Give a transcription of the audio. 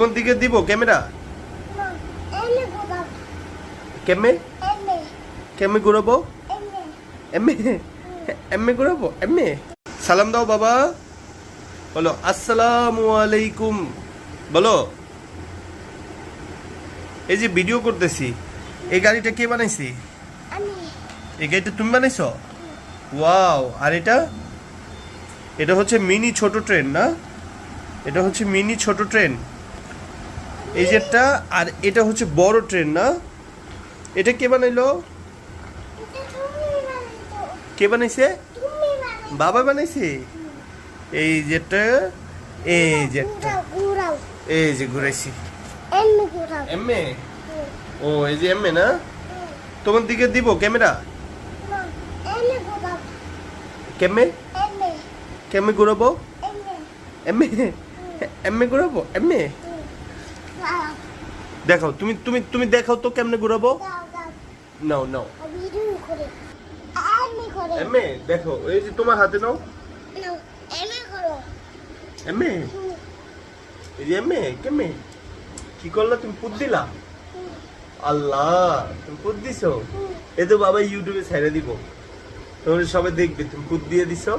কোন দিকে দিব ক্যামেরা কেমে? কেমে ঘুরাবো? এমনি এমে। এমে ঘুরাবো? এমে। সালাম দাও বাবা। বলো, আসসালামু আলাইকুম। বলো। এই যে ভিডিও করতেছি, এই গাড়িটা কে বানাইছি? এই গাড়িটা তুমি বানাইছো? ওয়াও, আর এটা? এটা হচ্ছে মিনি ছোট ট্রেন, না? এটা হচ্ছে মিনি ছোট ট্রেন। এই যেটা আর এটা হচ্ছে বড় ট্রেন না? এটা কে বানাইলো? কে বানাইছে? বাবা বানাইছে? এই যেটা এই যেটা এই যে ঘুরাইছি। এমএ ও এই যে এমএ না? তোমার দিকে দিব ক্যামেরা? কেমে? কেমে ঘুরাবো? এমএ এমএ ঘুরাবো? এমএ দেখাও, তুমি তুমি তুমি দেখাও তো কেমনে ঘুরাবো? নাও নাও। এমএ দেখো, এই যে তোমার হাতে নাও। এমএ এই যে এমএ কেমে কি করল? তুমি পুত দিলা? আল্লাহ, তুমি পুত দিছো? এ তো বাবা ইউটিউবে ছেড়ে দিব। তোমরা সবাই দেখবে, তুমি পুত দিয়ে দিছো।